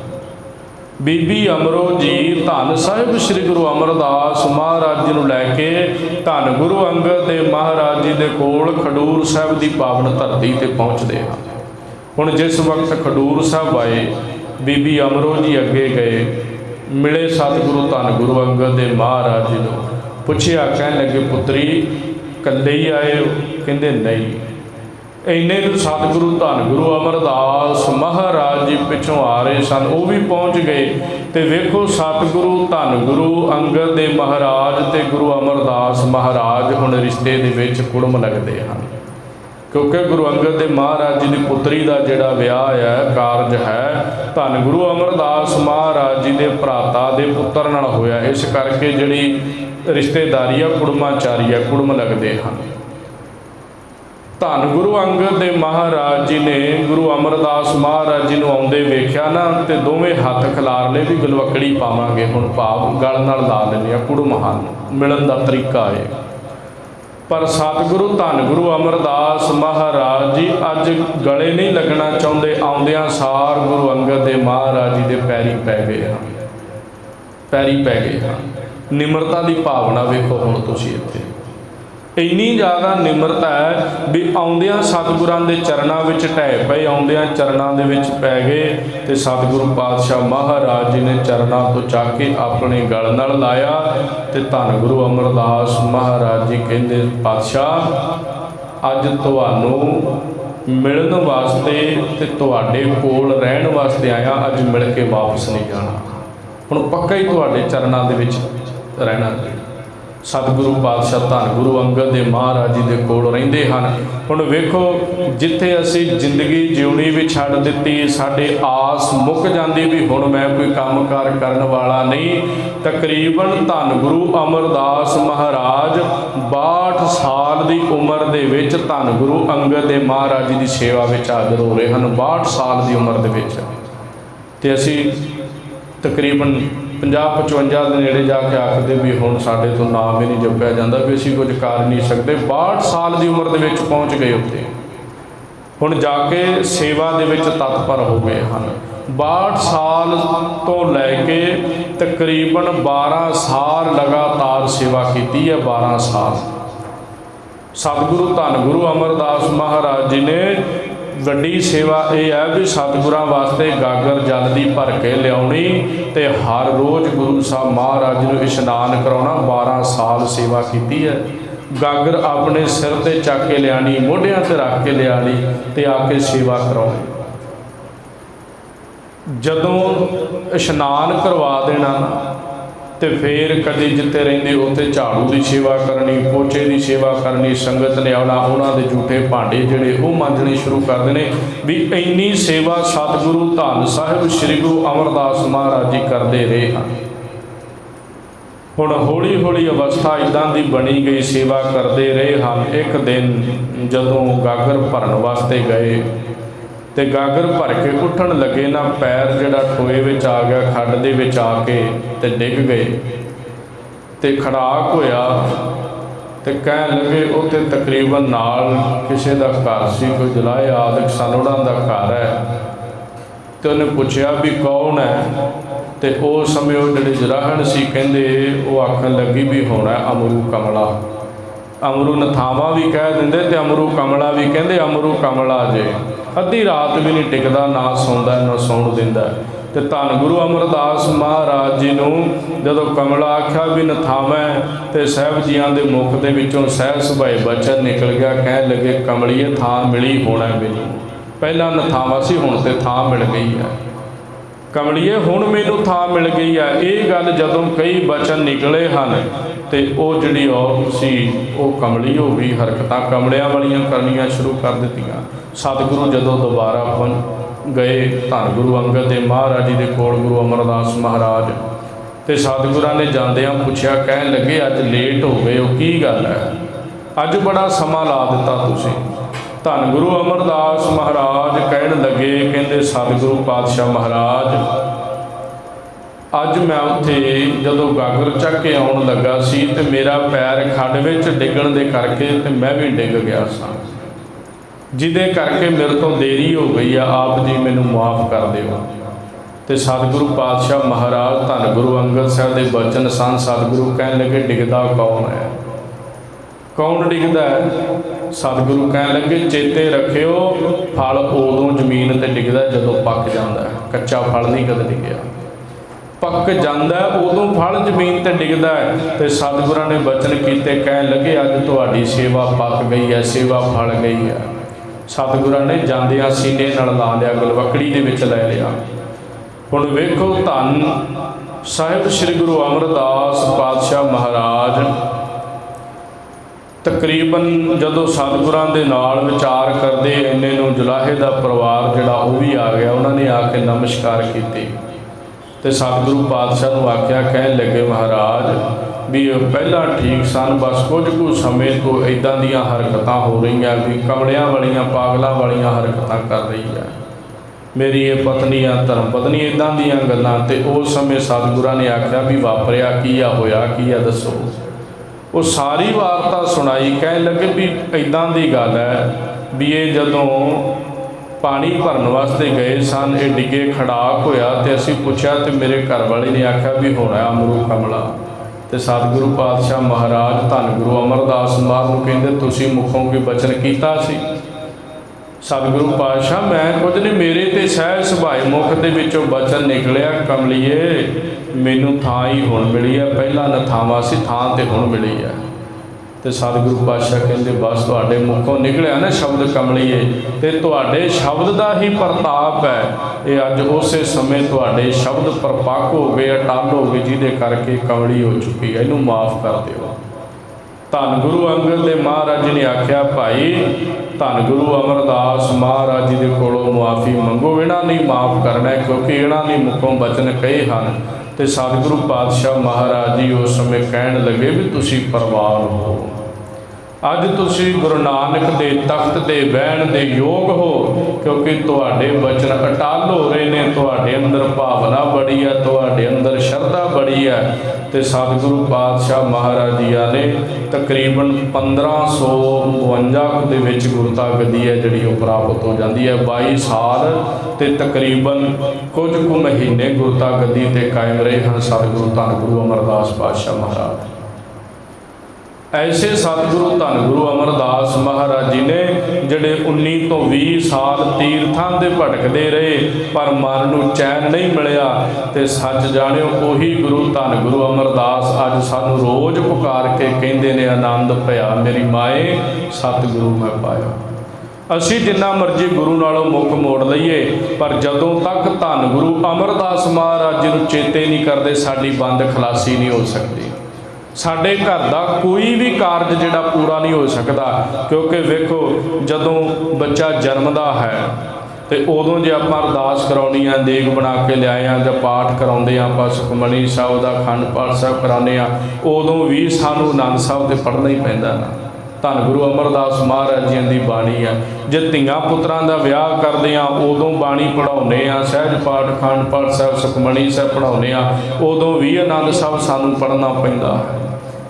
ਬੀਬੀ ਅਮਰੋ ਜੀ ਧੰਨ ਸਾਹਿਬ ਸ੍ਰੀ ਗੁਰੂ ਅਮਰਦਾਸ ਮਹਾਰਾਜ ਜੀ ਨੂੰ ਲੈ ਕੇ ਧੰਨ ਗੁਰੂ ਅੰਗਦ ਦੇ ਮਹਾਰਾਜ ਜੀ ਦੇ ਕੋਲ ਖਡੂਰ ਸਾਹਿਬ ਦੀ ਪਾਵਨ ਧਰਤੀ ਤੇ ਪਹੁੰਚਦੇ ਹਨ ਹੁਣ ਜਿਸ ਵਕਤ ਖਡੂਰ ਸਾਹਿਬ ਆਏ, ਬੀਬੀ ਅਮਰੋ ਜੀ ਅੱਗੇ ਗਏ, ਮਿਲੇ ਸਤਿਗੁਰੂ ਧੰਨ ਗੁਰੂ ਅੰਗਦ ਦੇ ਮਹਾਰਾਜ ਜੀ ਨੂੰ। ਪੁੱਛਿਆ, ਕਹਿਣ ਲੱਗੇ, ਪੁੱਤਰੀ, ਇਕੱਲੇ ਹੀ ਆਏ ਹੋ? ਕਹਿੰਦੇ, ਨਹੀਂ। ਇੰਨੇ ਨੂੰ ਸਤਿਗੁਰੂ, ਧੰਨ ਗੁਰੂ ਅਮਰਦਾਸ ਮਹਾਰਾਜ ਜੀ ਪਿੱਛੋਂ ਆ ਰਹੇ ਸਨ, ਉਹ ਵੀ ਪਹੁੰਚ ਗਏ। ਤੇ ਵੇਖੋ ਸਤਿਗੁਰੂ, ਧੰਨ ਗੁਰੂ ਅੰਗਦ ਦੇ ਮਹਾਰਾਜ ਤੇ ਗੁਰੂ ਅਮਰਦਾਸ ਮਹਾਰਾਜ ਹੁਣ ਰਿਸ਼ਤੇ ਦੇ ਵਿੱਚ ਕੁੜਮ ਲੱਗਦੇ ਹਨ। ਕਿਉਂਕਿ ਗੁਰੂ ਅੰਗਦ ਦੇ ਮਹਾਰਾਜ ਜੀ ਦੀ ਪੁੱਤਰੀ ਦਾ ਜਿਹੜਾ ਵਿਆਹ ਹੈ, ਕਾਰਜ ਹੈ, ਧੰਨ ਗੁਰੂ ਅਮਰਦਾਸ ਮਹਾਰਾਜ ਜੀ ਦੇ ਭਰਾਤਾ ਦੇ ਪੁੱਤਰ ਨਾਲ ਹੋਇਆ। ਇਸ ਕਰਕੇ ਜਿਹੜੀ ਰਿਸ਼ਤੇਦਾਰੀ ਆ, ਕੁੜਮਾਚਾਰੀ ਆ, ਕੁੜਮ ਲੱਗਦੇ ਹਨ। ਧੰਨ ਗੁਰੂ ਅੰਗਦ ਦੇ ਮਹਾਰਾਜ ਜੀ ਨੇ ਗੁਰੂ ਅਮਰਦਾਸ ਮਹਾਰਾਜ ਜੀ ਨੂੰ ਆਉਂਦੇ ਵੇਖਿਆ ਨਾ, ਤੇ ਦੋਵੇਂ ਹੱਥ ਖਿਲਾਰ ਲਏ ਵੀ ਗਲਵਕੜੀ ਪਾਵਾਂਗੇ, ਹੁਣ ਭਾਵ ਗਲ ਨਾਲ ਲਾ ਲੈਂਦੇ ਆ ਕੁੜਮ ਹਨ ਮਿਲਣ ਦਾ ਤਰੀਕਾ ਹੈ ਪਰ ਸਤਿਗੁਰੂ, ਧੰਨ ਗੁਰੂ ਅਮਰਦਾਸ ਮਹਾਰਾਜ ਜੀ, ਅੱਜ ਗਲੇ ਨਹੀਂ ਲੱਗਣਾ ਚਾਹੁੰਦੇ, ਆਉਂਦਿਆਂ ਸਾਰ ਗੁਰੂ ਅੰਗਦ ਦੇ ਮਹਾਰਾਜ ਜੀ ਦੇ ਪੈਰੀ ਪੈ ਗਏ ਹਨ ਪੈਰੀ ਪੈ ਗਏ ਹਨ ਨਿਮਰਤਾ ਦੀ ਭਾਵਨਾ ਵੇਖੋ ਹੁਣ ਤੁਸੀਂ ਇੱਥੇ। ਇੰਨੀ ਜ਼ਿਆਦਾ ਨਿਮਰਤਾ ਹੈ ਵੀ ਆਉਂਦਿਆਂ ਸਤਿਗੁਰਾਂ ਦੇ ਚਰਨਾਂ ਵਿੱਚ ਢਹਿ ਪਏ, ਆਉਂਦਿਆਂ ਚਰਨਾਂ ਦੇ ਵਿੱਚ ਪੈ ਗਏ ਤੇ ਸਤਿਗੁਰੂ ਪਾਤਸ਼ਾਹ ਮਹਾਰਾਜ ਜੀ ਨੇ ਚਰਨਾਂ ਤੋਂ ਚੱਕ ਕੇ ਆਪਣੇ ਗਲ ਨਾਲ ਲਾਇਆ ਤੇ ਧੰਨ ਗੁਰੂ ਅਮਰਦਾਸ ਮਹਾਰਾਜ ਜੀ ਕਹਿੰਦੇ, ਪਾਤਸ਼ਾਹ, ਅੱਜ ਤੁਹਾਨੂੰ ਮਿਲਣ ਵਾਸਤੇ ਤੇ ਤੁਹਾਡੇ ਕੋਲ ਰਹਿਣ ਵਾਸਤੇ ਆਇਆ, ਅੱਜ ਮਿਲ ਕੇ ਵਾਪਸ ਨਹੀਂ ਜਾਣਾ। ਹੁਣ ਪੱਕਾ ਹੀ ਤੁਹਾਡੇ ਚਰਨਾਂ ਦੇ ਵਿੱਚ ਰਹਿਣਾ। ਸਤਿਗੁਰੂ ਪਾਤਸ਼ਾਹ ਧੰਨ ਗੁਰੂ ਅੰਗਦ ਦੇ ਮਹਾਰਾਜ ਜੀ ਦੇ ਕੋਲ ਰਹਿੰਦੇ ਹਨ। ਹੁਣ ਵੇਖੋ, ਜਿੱਥੇ ਅਸੀਂ ਜ਼ਿੰਦਗੀ ਜਿਉਣੀ ਵੀ ਛੱਡ ਦਿੱਤੀ, ਸਾਡੇ ਆਸ ਮੁੱਕ ਜਾਂਦੀ ਵੀ ਹੁਣ ਮੈਂ ਕੋਈ ਕੰਮਕਾਰ ਕਰਨ ਵਾਲਾ ਨਹੀਂ। ਤਕਰੀਬਨ ਧੰਨ ਗੁਰੂ ਅਮਰਦਾਸ ਮਹਾਰਾਜ 62 ਸਾਲ ਦੀ ਉਮਰ ਦੇ ਵਿੱਚ ਧੰਨ ਗੁਰੂ ਅੰਗਦ ਦੇ ਮਹਾਰਾਜ ਜੀ ਦੀ ਸੇਵਾ ਵਿੱਚ ਹਾਜ਼ਰ ਹੋ ਰਹੇ ਹਨ 62 ਸਾਲ ਦੀ ਉਮਰ ਦੇ ਵਿੱਚ। ਤੇ ਅਸੀਂ ਤਕਰੀਬਨ 50 55 ਦੇ ਨੇੜੇ ਜਾ ਕੇ ਆਖਦੇ ਵੀ ਹੁਣ ਸਾਡੇ ਤੋਂ ਨਾਮ ਹੀ ਨਹੀਂ ਜਪਿਆ ਜਾਂਦਾ, ਵੀ ਅਸੀਂ ਕੁਝ ਕਰ ਨਹੀਂ ਸਕਦੇ। 62 ਸਾਲ ਦੀ ਉਮਰ ਦੇ ਵਿੱਚ ਪਹੁੰਚ ਗਏ ਉੱਥੇ। ਹੁਣ ਜਾ ਕੇ ਸੇਵਾ ਦੇ ਵਿੱਚ ਤਤਪਰ ਹੋ ਗਏ ਹਨ। 62 ਸਾਲ ਤੋਂ ਲੈ ਕੇ ਤਕਰੀਬਨ 12 ਸਾਲ ਲਗਾਤਾਰ ਸੇਵਾ ਕੀਤੀ ਹੈ 12 ਸਾਲ। ਸਤਿਗੁਰੂ ਧੰਨ ਗੁਰੂ ਅਮਰਦਾਸ ਮਹਾਰਾਜ ਜੀ ਨੇ ਵੱਡੀ ਸੇਵਾ ਇਹ ਹੈ ਵੀ ਸਤਿਗੁਰਾਂ ਵਾਸਤੇ ਗਾਗਰ ਜਲ ਦੀ ਭਰ ਕੇ ਲਿਆਉਣੀ ਤੇ ਹਰ ਰੋਜ਼ ਗੁਰੂ ਸਾਹਿਬ ਮਹਾਰਾਜ ਨੂੰ ਇਸ਼ਨਾਨ ਕਰਾਉਣਾ 12 ਸਾਲ ਸੇਵਾ ਕੀਤੀ ਹੈ। ਗਾਗਰ ਆਪਣੇ ਸਿਰ ਤੇ ਚੱਕ ਕੇ ਲਿਆਣੀ, ਮੋਢਿਆਂ ਤੇ ਰੱਖ ਕੇ ਲਿਆਣੀ ਤੇ ਆ ਕੇ ਸੇਵਾ ਕਰਾਉਣੀ। ਜਦੋਂ ਇਸ਼ਨਾਨ ਕਰਵਾ ਦੇਣਾ ਨਾ ਤੇ ਫੇਰ ਕਦੇ ਜਿੱਤੇ ਰਹਿੰਦੇ ਉੱਥੇ ਝਾੜੂ ਦੀ ਸੇਵਾ ਕਰਨੀ, ਪੋਚੇ ਦੀ ਸੇਵਾ ਕਰਨੀ, ਸੰਗਤ ਨੇ ਆਉਣਾ, ਉਹਨਾਂ ਦੇ ਝੂਠੇ ਭਾਂਡੇ ਜਿਹੜੇ ਉਹ ਮਾਂਜਣੇ ਸ਼ੁਰੂ ਕਰਦੇ ਨੇ ਵੀ ਇੰਨੀ ਸੇਵਾ ਸਤਿਗੁਰੂ ਧੰਨ ਸਾਹਿਬ ਸ੍ਰੀ ਗੁਰੂ ਅਮਰਦਾਸ ਮਹਾਰਾਜ ਜੀ ਕਰਦੇ ਰਹੇ ਹਨ। ਹੁਣ ਹੌਲੀ ਹੌਲੀ ਅਵਸਥਾ ਇਦਾਂ ਦੀ ਬਣੀ ਗਈ, ਸੇਵਾ ਕਰਦੇ ਰਹੇ ਹਨ। ਇੱਕ ਦਿਨ ਜਦੋਂ ਗਾਗਰ ਭਰਨ ਵਾਸਤੇ ਗਏ ਤੇ ਗਾਗਰ ਭਰ ਕੇ ਉੱਠਣ ਲੱਗੇ ਨਾ ਪੈਰ ਜਿਹੜਾ ਟੋਏ ਵਿੱਚ ਆ ਗਿਆ, ਖੱਡ ਦੇ ਵਿੱਚ ਆ ਕੇ ਤੇ ਡਿੱਗ ਗਏ। ਤੇ ਖੜਾਕ ਹੋਇਆ ਤੇ ਕਹਿਣ ਲੱਗੇ ਉੱਥੇ ਤਕਰੀਬਨ ਨਾਲ ਕਿਸੇ ਦਾ ਘਰ ਸੀ, ਕੋਈ ਜਲਾਏ ਆਦਿਕ ਸਨੋੜਾਂ ਦਾ ਘਰ ਹੈ। ਤੇ ਉਹਨੇ ਪੁੱਛਿਆ ਵੀ ਕੌਣ ਹੈ? ਤੇ ਉਸ ਸਮੇਂ ਉਹ ਜਿਹੜੇ ਜਰਾਹਣ ਸੀ, ਕਹਿੰਦੇ ਉਹ ਆਖਣ ਲੱਗੀ ਵੀ ਹੋਣਾ ਅਮਰੂ ਕਮਲਾ। ਅਮਰੂ ਨਥਾਵਾ ਵੀ ਕਹਿ ਦਿੰਦੇ ਤੇ ਅਮਰੂ ਕਮਲਾ ਵੀ ਕਹਿੰਦੇ, ਅਮਰੂ ਕਮਲਾ ਜੇ। ਅੱਧੀ ਰਾਤ ਵੀ ਨਹੀਂ ਟਿਕਦਾ, ਨਾ ਸੌਂਦਾ, ਨਾ ਸੌਣ ਦਿੰਦਾ। ਤੇ ਧੰਨ ਗੁਰੂ ਅਮਰਦਾਸ ਮਹਾਰਾਜ ਜੀ ਨੂੰ ਜਦੋਂ ਕਮਲਾ ਆਖਿਆ ਵੀ ਨਥਾਵੈ ਤੇ ਸਾਹਿਬ ਜੀਆਂ ਦੇ ਮੁਖ ਦੇ ਵਿੱਚੋਂ ਸਹਿ ਸੁਭਾਏ ਬਚਨ ਨਿਕਲ ਗਿਆ, ਕਹਿਣ ਲੱਗੇ, ਕਮਲੀਏ, ਥਾਂ ਮਿਲੀ ਹੋਣਾ ਮੈਨੂੰ ਪਹਿਲਾਂ ਨਥਾਵਾ ਸੀ, ਹੁਣ ਤੇ ਥਾਂ ਮਿਲ ਗਈ ਹੈ ਕਮਲੀਏ, ਹੁਣ ਮੈਨੂੰ ਥਾਂ ਮਿਲ ਗਈ ਹੈ ਇਹ ਗੱਲ ਜਦੋਂ ਕਈ ਬਚਨ ਨਿਕਲੇ ਹਨ ਤੇ ਉਹ ਜਿਹੜੀ ਔਰਤ ਸੀ ਉਹ ਕਮਲੀ ਹੋ ਗਈ ਹਰਕਤਾਂ ਕਮਲਿਆਂ ਵਾਲੀਆਂ ਕਰਨੀਆਂ ਸ਼ੁਰੂ ਕਰ ਦਿੱਤੀਆਂ। ਸਤਿਗੁਰੂ ਜਦੋਂ ਦੁਬਾਰਾ ਪਨ ਗਏ ਧੰਨ ਗੁਰੂ ਅੰਗਦ ਦੇ ਮਹਾਰਾਜ ਜੀ ਦੇ ਕੋਲ ਗੁਰੂ ਅਮਰਦਾਸ ਮਹਾਰਾਜ। ਤੇ ਸਤਿਗੁਰਾਂ ਨੇ ਜਾਂਦਿਆਂ ਪੁੱਛਿਆ, ਕਹਿਣ ਲੱਗੇ, ਅੱਜ ਲੇਟ ਹੋ ਗਏ ਉਹ ਕੀ ਗੱਲ ਹੈ? ਅੱਜ ਬੜਾ ਸਮਾਂ ਲਾ ਦਿੱਤਾ ਤੁਸੀਂ। ਧੰਨ ਗੁਰੂ ਅਮਰਦਾਸ ਮਹਾਰਾਜ ਕਹਿਣ ਲੱਗੇ, ਕਹਿੰਦੇ, ਸਤਿਗੁਰੂ ਪਾਤਸ਼ਾਹ ਮਹਾਰਾਜ ਅੱਜ ਮੈਂ ਉੱਥੇ ਜਦੋਂ ਗਾਗਰ ਚੱਕ ਕੇ ਆਉਣ ਲੱਗਾ ਸੀ ਤੇ ਮੇਰਾ ਪੈਰ ਖੱਡ ਵਿੱਚ ਡਿੱਗਣ ਦੇ ਕਰਕੇ ਤੇ ਮੈਂ ਵੀ ਡਿੱਗ ਗਿਆ ਸਾਂ। ਜਿਹਦੇ ਕਰਕੇ ਮੇਰੇ ਤੋਂ ਦੇਰੀ ਹੋ ਗਈ ਆ, ਆਪ ਜੀ ਮੈਨੂੰ ਮਾਫ ਕਰ ਦਿਓ। ਤੇ ਸਤਿਗੁਰੂ ਪਾਤਸ਼ਾਹ ਮਹਾਰਾਜ, ਧੰਨ ਗੁਰੂ ਅੰਗਦ ਸਾਹਿਬ ਦੇ ਬਚਨ ਸਨ, ਸਤਿਗੁਰੂ ਕਹਿਣ ਲੱਗੇ, ਡਿੱਗਦਾ ਕੌਣ ਹੈ? ਕੌਣ ਡਿੱਗਦਾ ਹੈ? ਸਤਿਗੁਰੂ ਕਹਿਣ ਲੱਗੇ, ਚੇਤੇ ਰੱਖਿਓ, ਫਲ ਉਦੋਂ ਜ਼ਮੀਨ ਤੇ ਡਿੱਗਦਾ ਜਦੋਂ ਪੱਕ ਜਾਂਦਾ ਕੱਚਾ ਫਲ ਨਹੀਂ ਕਦੇ ਡਿੱਗਿਆ। ਪੱਕ ਜਾਂਦਾ ਉਦੋਂ ਫਲ ਜ਼ਮੀਨ ਤੇ ਡਿੱਗਦਾ ਹੈ। ਤੇ ਸਤਿਗੁਰਾਂ ਨੇ ਬਚਨ ਕੀਤੇ, ਕਹਿਣ ਲੱਗੇ, ਅੱਜ ਤੁਹਾਡੀ ਸੇਵਾ ਪੱਕ ਗਈ ਹੈ, ਸੇਵਾ ਫਲ ਗਈ ਹੈ। ਸਤਿਗੁਰਾਂ ਨੇ ਜਾਂਦਿਆਂ ਸੀਨੇ ਨਾਲ ਲਾ ਲਿਆ ਗਲਵਕੜੀ ਦੇ ਵਿੱਚ ਲੈ ਲਿਆ। ਹੁਣ ਵੇਖੋ ਧੰਨ ਸਾਹਿਬ ਸ੍ਰੀ ਗੁਰੂ ਅਮਰਦਾਸ ਪਾਤਸ਼ਾਹ ਮਹਾਰਾਜ। ਤਕਰੀਬਨ ਜਦੋਂ ਸਤਿਗੁਰਾਂ ਦੇ ਨਾਲ ਵਿਚਾਰ ਕਰਦੇ, ਇੰਨੇ ਨੂੰ ਜੁਲਾਹੇ ਦਾ ਪਰਿਵਾਰ ਜਿਹੜਾ ਉਹ ਵੀ ਆ ਗਿਆ, ਉਹਨਾਂ ਨੇ ਆ ਕੇ ਨਮਸਕਾਰ ਕੀਤੀ। ਤੇ ਸਤਿਗੁਰੂ ਪਾਤਸ਼ਾਹ ਨੂੰ ਆਖਿਆ, ਕਹਿਣ ਲੱਗੇ, ਮਹਾਰਾਜ, ਵੀ ਇਹ ਪਹਿਲਾਂ ਠੀਕ ਸਨ, ਬਸ ਕੁਝ ਕੁ ਸਮੇਂ ਤੋਂ ਇਦਾਂ ਦੀਆਂ ਹਰਕਤਾਂ ਹੋ ਰਹੀਆਂ ਵੀ ਕਮਲਿਆਂ ਵਾਲੀਆਂ, ਪਾਗਲਾਂ ਵਾਲੀਆਂ ਹਰਕਤਾਂ ਕਰ ਰਹੀ ਹੈ। ਮੇਰੀ ਇਹ ਪਤਨੀ ਆ, ਧਰਮ ਪਤਨੀ ਇਦਾਂ ਦੀਆਂ ਗੱਲਾਂ ਤੇ ਉਸ ਸਮੇਂ ਸਤਿਗੁਰਾਂ ਨੇ ਆਖਿਆ ਵੀ ਵਾਪਰਿਆ ਕੀ ਆ, ਹੋਇਆ ਕੀ ਆ, ਦੱਸੋ। ਉਹ ਸਾਰੀ ਵਾਰਤਾ ਸੁਣਾਈ, ਕਹਿਣ ਲੱਗੇ ਵੀ ਇਦਾਂ ਦੀ ਗੱਲ ਹੈ ਵੀ ਇਹ ਜਦੋਂ ਪਾਣੀ ਭਰਨ ਵਾਸਤੇ ਗਏ ਸਨ, ਇਹ ਡਿੱਗੇ ਖੜਾਕ ਹੋਇਆ ਤੇ ਅਸੀਂ ਪੁੱਛਿਆ ਤੇ ਮੇਰੇ ਘਰ ਵਾਲੇ ਨੇ ਆਖਿਆ ਵੀ ਹੋਣਾ ਅਮਰੂ ਕਮਲਾ ਤੇ ਸਤਿਗੁਰੂ ਪਾਤਸ਼ਾਹ ਮਹਾਰਾਜ ਧੰਨ ਗੁਰੂ ਅਮਰਦਾਸ ਮਹਾਰਾਜ ਨੂੰ ਕਹਿੰਦੇ, ਤੁਸੀਂ ਮੁਖੋਂ ਕੋਈ ਬਚਨ ਕੀਤਾ ਸੀ? ਸਤਿਗੁਰੂ ਪਾਤਸ਼ਾਹ, ਮੈਂ ਕੁਝ ਨਹੀਂ, ਮੇਰੇ ਤੇ ਸਹਿ ਸੁਭਾਏ ਮੁਖ ਦੇ ਵਿੱਚੋਂ ਬਚਨ ਨਿਕਲਿਆ, ਕਮਲੀਏ, ਮੈਨੂੰ ਥਾਂ ਹੀ ਹੁਣ ਮਿਲੀ ਹੈ ਪਹਿਲਾਂ ਨਾ ਥਾਵਾਂ ਸੀ, ਥਾਂ ਤੇ ਹੁਣ ਮਿਲੀ ਹੈ ਤੇ ਸਤਿਗੁਰੂ ਪਾਤਸ਼ਾਹ ਕਹਿੰਦੇ, ਬਸ ਤੁਹਾਡੇ ਮੁਖੋਂ ਨਿਕਲਿਆ ਨਾ ਸ਼ਬਦ ਕਮਲੀਏ, ਤੇ ਤੁਹਾਡੇ ਸ਼ਬਦ ਦਾ ਹੀ ਪ੍ਰਤਾਪ ਹੈ। ਇਹ ਅੱਜ ਉਸੇ ਸਮੇਂ ਤੁਹਾਡੇ ਸ਼ਬਦ ਪਰਪੱਕ ਹੋ ਗਏ, ਅਟਲ ਹੋ ਗਏ, ਜਿਹਦੇ ਕਰਕੇ ਕਮਲੀ ਹੋ ਚੁੱਕੀ ਹੈ। ਇਹਨੂੰ ਮਾਫ ਕਰ ਦਿਓ। ਧੰਨ ਗੁਰੂ ਅੰਗਦ ਦੇ ਮਹਾਰਾਜ ਜੀ ਨੇ ਆਖਿਆ, ਭਾਈ, ਧੰਨ ਗੁਰੂ ਅਮਰਦਾਸ ਮਹਾਰਾਜ ਜੀ ਦੇ ਕੋਲੋਂ ਮੁਆਫੀ ਮੰਗੋ। ਇਹਨਾਂ ਨੇ ਮਾਫ ਕਰਨਾ ਕਿਉਂਕਿ ਇਹਨਾਂ ਨੇ ਮੁਖੋਂ ਬਚਨ ਕਹੇ ਹਨ। ਤੇ ਸਤਿਗੁਰੂ ਪਾਤਸ਼ਾਹ ਮਹਾਰਾਜ ਜੀ ਉਸ ਸਮੇਂ ਕਹਿਣ ਲੱਗੇ ਵੀ ਤੁਸੀਂ ਪ੍ਰਵਾਨ ਹੋ। ਅੱਜ ਤੁਸੀਂ ਗੁਰੂ ਨਾਨਕ ਦੇ ਤਖਤ ਦੇ ਬਹਿਣ ਦੇ ਯੋਗ ਹੋ, ਕਿਉਂਕਿ ਤੁਹਾਡੇ ਬਚਨ ਅਟਲ ਹੋ ਰਹੇ ਨੇ, ਤੁਹਾਡੇ ਅੰਦਰ ਭਾਵਨਾ ਬੜੀ ਹੈ ਤੁਹਾਡੇ ਅੰਦਰ ਸ਼ਰਧਾ ਬੜੀ ਹੈ ਤੇ ਸਤਿਗੁਰੂ ਪਾਤਸ਼ਾਹ ਮਹਾਰਾਜ ਜੀਆਂ ਨੇ ਤਕਰੀਬਨ 1552 ਕੁ ਦੇ ਵਿੱਚ ਗੁਰਤਾ ਗੱਦੀ ਹੈ ਜਿਹੜੀ ਉਹ ਪ੍ਰਾਪਤ ਹੋ ਜਾਂਦੀ ਹੈ। 22 ਸਾਲ ਤੇ ਤਕਰੀਬਨ ਕੁਝ ਕੁ ਮਹੀਨੇ ਗੁਰਤਾ ਗੱਦੀ ਤੇ ਕਾਇਮ ਰਹੇ ਹਨ ਸਤਿਗੁਰੂ ਧੰਨ ਗੁਰੂ ਅਮਰਦਾਸ ਪਾਤਸ਼ਾਹ ਮਹਾਰਾਜ। ਐਸੇ ਸਤਿਗੁਰੂ ਧੰਨ ਗੁਰੂ ਅਮਰਦਾਸ ਮਹਾਰਾਜ ਜੀ ਨੇ ਜਿਹੜੇ 19 ਤੋਂ 20 ਸਾਲ ਤੀਰਥਾਂ ਦੇ ਭਟਕਦੇ ਰਹੇ, ਪਰ ਮਨ ਨੂੰ ਚੈਨ ਨਹੀਂ ਮਿਲਿਆ। ਤੇ ਸੱਚ ਜਾਣਿਓ, ਉਹੀ ਗੁਰੂ ਧੰਨ ਗੁਰੂ ਅਮਰਦਾਸ ਅੱਜ ਸਾਨੂੰ ਰੋਜ਼ ਪੁਕਾਰ ਕੇ ਕਹਿੰਦੇ ਨੇ, ਆਨੰਦ ਭਇਆ ਮੇਰੀ ਮਾਏ, ਸਤਿਗੁਰੂ ਮੈਂ ਪਾਇਆ। ਅਸੀਂ ਜਿੰਨਾ ਮਰਜ਼ੀ ਗੁਰੂ ਨਾਲੋਂ ਮੁੱਖ ਮੋੜ ਲਈਏ, ਪਰ ਜਦੋਂ ਤੱਕ ਧੰਨ ਗੁਰੂ ਅਮਰਦਾਸ ਮਹਾਰਾਜ ਜੀ ਨੂੰ ਚੇਤੇ ਨਹੀਂ ਕਰਦੇ, ਸਾਡੀ ਬੰਦ ਖਲਾਸੀ ਨਹੀਂ ਹੋ ਸਕਦੀ। ਸਾਡੇ ਘਰ ਦਾ ਕੋਈ ਵੀ ਕਾਰਜ ਜਿਹੜਾ ਪੂਰਾ ਨਹੀਂ ਹੋ ਸਕਦਾ, ਕਿਉਂਕਿ ਵੇਖੋ ਜਦੋਂ ਬੱਚਾ ਜਨਮਦਾ ਹੈ ਤੇ ਉਦੋਂ ਜੇ ਆਪਾਂ ਅਰਦਾਸ ਕਰਾਉਣੀ ਆ, ਦੇਗ ਬਣਾ ਕੇ ਲਿਆਏ ਆ ਜਾਂ ਪਾਠ ਕਰਾਉਂਦੇ ਆ, ਆਪਾਂ ਸੁਖਮਨੀ ਸਾਹਿਬ ਦਾ ਖੰਡ ਪਾਠ ਸਾਹਿਬ ਕਰਾਉਂਦੇ ਆ, ਉਦੋਂ ਵੀ ਸਾਨੂੰ ਆਨੰਦ ਸਾਹਿਬ ਤੇ ਪੜ੍ਹਨਾ ਹੀ ਪੈਂਦਾ ਨਾ। ਧੰਨ ਗੁਰੂ ਅਮਰਦਾਸ ਮਹਾਰਾਜ ਜੀ ਦੀ ਬਾਣੀ ਆ। ਜੇ ਧੀਆਂ ਪੁੱਤਰਾਂ ਦਾ ਵਿਆਹ ਕਰਦੇ ਆ, ਉਦੋਂ ਬਾਣੀ ਪੜਾਉਂਦੇ ਆ, ਸਹਿਜ ਪਾਠ ਖੰਡ ਪਾਠ, ਸਾਹਿਬ ਸੁਖਮਣੀ ਸਾਹਿਬ ਪੜਾਉਂਦੇ ਆ, ਉਦੋਂ ਵੀ ਆਨੰਦ ਸਾਹਿਬ ਸਾਨੂੰ ਪੜ੍ਹਨਾ ਪੈਂਦਾ। ਹੈ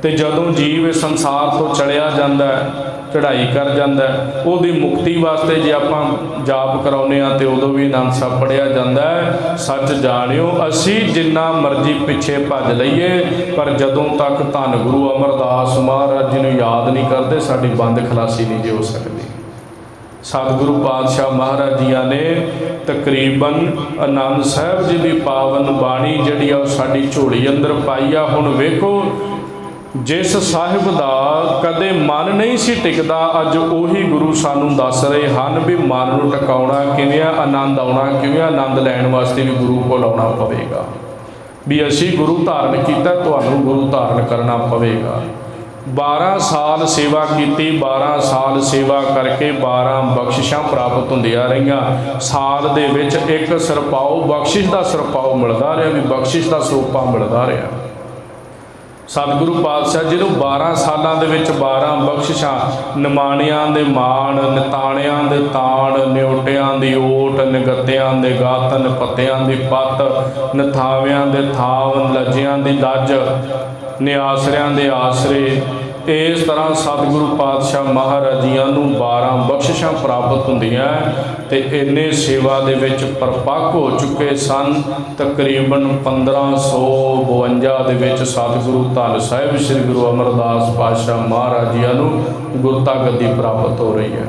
ਤੇ ਜਦੋਂ ਜੀਵ ਇਸ ਸੰਸਾਰ ਤੋਂ ਚਲਿਆ ਜਾਂਦਾ ਹੈ ਚੜ੍ਹਾਈ ਕਰ ਜਾਂਦਾ ਉਹਦੀ ਮੁਕਤੀ ਵਾਸਤੇ ਜੇ ਆਪਾਂ ਜਾਪ ਕਰਾਉਨੇ ਆ ਤੇ ਉਦੋਂ ਵੀ ਆਨੰਦ ਸਾਹਿਬ ਪੜਿਆ ਜਾਂਦਾ ਸੱਚ ਜਾਣਿਓ, ਅਸੀਂ ਜਿੰਨਾ ਮਰਜ਼ੀ ਪਿੱਛੇ ਭੱਜ ਲਈਏ, ਪਰ ਜਦੋਂ ਤੱਕ ਧੰਨ ਗੁਰੂ ਅਮਰਦਾਸ ਮਹਾਰਾਜ ਜੀ ਨੂੰ ਯਾਦ ਨਹੀਂ ਕਰਦੇ, ਸਾਡੀ ਬੰਦ ਖਲਾਸੀ ਨਹੀਂ ਜੇ ਹੋ ਸਕਦੀ। ਸਤਿਗੁਰੂ ਪਾਤਸ਼ਾਹ ਮਹਾਰਾਜ ਜੀਆਂ ਨੇ ਤਕਰੀਬਨ ਆਨੰਦ ਸਾਹਿਬ ਜੀ ਦੀ ਪਾਵਨ ਬਾਣੀ ਜਿਹੜੀ ਆ ਉਹ ਸਾਡੀ ਝੋਲੀ ਅੰਦਰ ਪਾਈ ਆ। ਹੁਣ ਵੇਖੋ ਜਿਸ ਸਾਹਿਬ ਦਾ ਕਦੇ ਮਨ ਨਹੀਂ ਸੀ ਟਿਕਦਾ, ਅੱਜ ਉਹੀ ਗੁਰੂ ਸਾਨੂੰ ਦੱਸ ਰਹੇ ਹਨ ਵੀ ਮਨ ਨੂੰ ਟਿਕਾਉਣਾ ਕਿਵੇਂ ਆਨੰਦ ਆਉਣਾ ਕਿਵੇਂ ਆਨੰਦ ਲੈਣ ਵਾਸਤੇ ਵੀ ਗੁਰੂ ਕੋਲ ਆਉਣਾ ਪਵੇਗਾ। ਵੀ ਅਸੀਂ ਗੁਰੂ ਧਾਰਨ ਕੀਤਾ, ਤੁਹਾਨੂੰ ਗੁਰੂ ਧਾਰਨ ਕਰਨਾ ਪਵੇਗਾ। 12 ਸਾਲ ਸੇਵਾ ਕੀਤੀ 12 ਸਾਲ ਸੇਵਾ ਕਰਕੇ 12 ਬਖਸ਼ਿਸ਼ਾਂ ਪ੍ਰਾਪਤ ਹੁੰਦੀਆਂ ਰਹੀਆਂ। ਸਾਲ ਦੇ ਵਿੱਚ ਇੱਕ ਸਰਪਾਉ ਬਖਸ਼ਿਸ਼ ਦਾ ਸਰਪਾਉ ਮਿਲਦਾ ਰਿਹਾ, ਵੀ ਬਖਸ਼ਿਸ਼ ਦਾ ਸਰੋਪਾ ਮਿਲਦਾ ਰਿਹਾ। ਸਤਿਗੁਰੂ ਪਾਤਸ਼ਾਹ, ਜਿਹਨੂੰ ਨੂੰ 12 ਸਾਲਾਂ ਦੇ ਵਿੱਚ 12 ਬਖਸ਼ਿਸ਼ਾਂ, ਨਿਮਾਣਿਆਂ ਦੇ ਮਾਣ, ਨਤਾਣਿਆਂ ਦੇ ਤਾਣ, ਨਿਉਟਿਆਂ ਦੀ ਓਟ, ਨਿਗੱਤਿਆਂ ਦੇ ਗਾਤਨ, ਪੱਤਿਆਂ ਦੀ ਪੱਤ, ਨਥਾਵਿਆਂ ਦੇ ਥਾਵ ਲੱਜਿਆਂ ਦੀ ਲੱਜ, ਨਿਆਸਰਿਆਂ ਦੇ ਆਸਰੇ ਇਸ ਤਰ੍ਹਾਂ ਸਤਿਗੁਰੂ ਪਾਤਸ਼ਾਹ ਮਹਾਰਾਜ ਜੀਆਂ ਨੂੰ 12 ਬਖਸ਼ਿਸ਼ਾਂ ਪ੍ਰਾਪਤ ਹੁੰਦੀਆਂ ਤੇ ਇੰਨੇ ਸੇਵਾ ਦੇ ਵਿੱਚ ਪਰਪੱਕ ਹੋ ਚੁੱਕੇ ਸਨ। ਤਕਰੀਬਨ 1552 ਦੇ ਵਿੱਚ ਸਤਿਗੁਰੂ ਧੰਨ ਸਾਹਿਬ ਸ੍ਰੀ ਗੁਰੂ ਅਮਰਦਾਸ ਪਾਤਸ਼ਾਹ ਮਹਾਰਾਜ ਜੀਆਂ ਨੂੰ ਗੁਰਤਾ ਗੱਦੀ ਪ੍ਰਾਪਤ ਹੋ ਰਹੀ ਹੈ।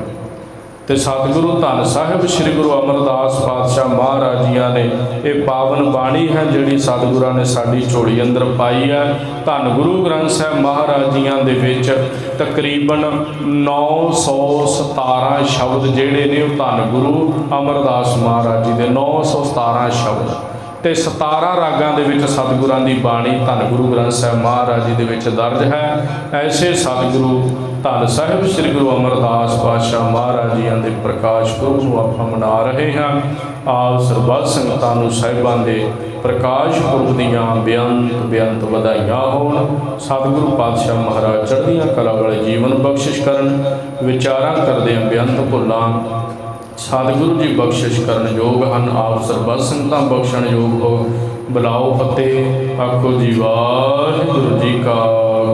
ਤੇ ਸਤਿਗੁਰੂ ਧੰਨ ਸਾਹਿਬ ਸ੍ਰੀ ਗੁਰੂ ਅਮਰਦਾਸ ਪਾਤਸ਼ਾਹ ਮਹਾਰਾਜ ਜੀਆਂ ਨੇ ਇਹ ਪਾਵਨ ਬਾਣੀ ਹੈ ਜਿਹੜੀ ਸਤਿਗੁਰਾਂ ਨੇ ਸਾਡੀ ਝੋਲੀ ਅੰਦਰ ਪਾਈ ਹੈ। ਧੰਨ ਗੁਰੂ ਗ੍ਰੰਥ ਸਾਹਿਬ ਮਹਾਰਾਜ ਜੀਆਂ ਦੇ ਵਿੱਚ ਤਕਰੀਬਨ 917 ਸ਼ਬਦ ਜਿਹੜੇ ਨੇ ਉਹ ਧੰਨ ਗੁਰੂ ਅਮਰਦਾਸ ਮਹਾਰਾਜ ਜੀ ਦੇ 917 ਸ਼ਬਦ। ਤੇ 17 ਰਾਗਾਂ ਦੇ ਵਿੱਚ ਸਤਿਗੁਰਾਂ ਦੀ ਬਾਣੀ ਧੰਨ ਗੁਰੂ ਗ੍ਰੰਥ ਸਾਹਿਬ ਮਹਾਰਾਜ ਜੀ ਦੇ ਵਿੱਚ ਦਰਜ ਹੈ। ਐਸੇ ਸਤਿਗੁਰੂ ਧੰਨ ਸਾਹਿਬ, ਸ੍ਰੀ ਗੁਰੂ ਅਮਰਦਾਸ ਪਾਤਸ਼ਾਹ ਮਹਾਰਾਜ ਜੀਆਂ ਦੇ ਪ੍ਰਕਾਸ਼ ਪੁਰਬ ਨੂੰ ਆਪਾਂ ਮਨਾ ਰਹੇ ਹਾਂ। ਆਪ ਸਰਬੱਤ ਸੰਗਤਾਂ ਨੂੰ ਸਾਹਿਬਾਂ ਦੇ ਪ੍ਰਕਾਸ਼ ਪੁਰਬ ਦੀਆਂ ਬੇਅੰਤ ਬੇਅੰਤ ਵਧਾਈਆਂ ਹੋਣ। ਸਤਿਗੁਰੂ ਪਾਤਸ਼ਾਹ ਮਹਾਰਾਜ ਚੜ੍ਹਦੀਆਂ ਕਲਾ ਵਾਲੇ ਜੀਵਨ ਬਖਸ਼ਿਸ਼ ਕਰਨ, ਵਿਚਾਰਾਂ ਕਰਦੇ ਬੇਅੰਤ ਭੁੱਲਾਂ। ਸਤਿਗੁਰੂ ਜੀ ਬਖਸ਼ਿਸ਼ ਕਰਨ ਯੋਗ ਹਨ। ਆਪ ਸਰਬੱਤ ਸੰਗਤਾਂ ਬਖਸ਼ਣ ਯੋਗ ਹੋ। ਬੁਲਾਓ ਫਤਿਹ। ਆਖੋ ਜੀ, ਵਾਹਿਗੁਰੂ ਜੀ ਕਾ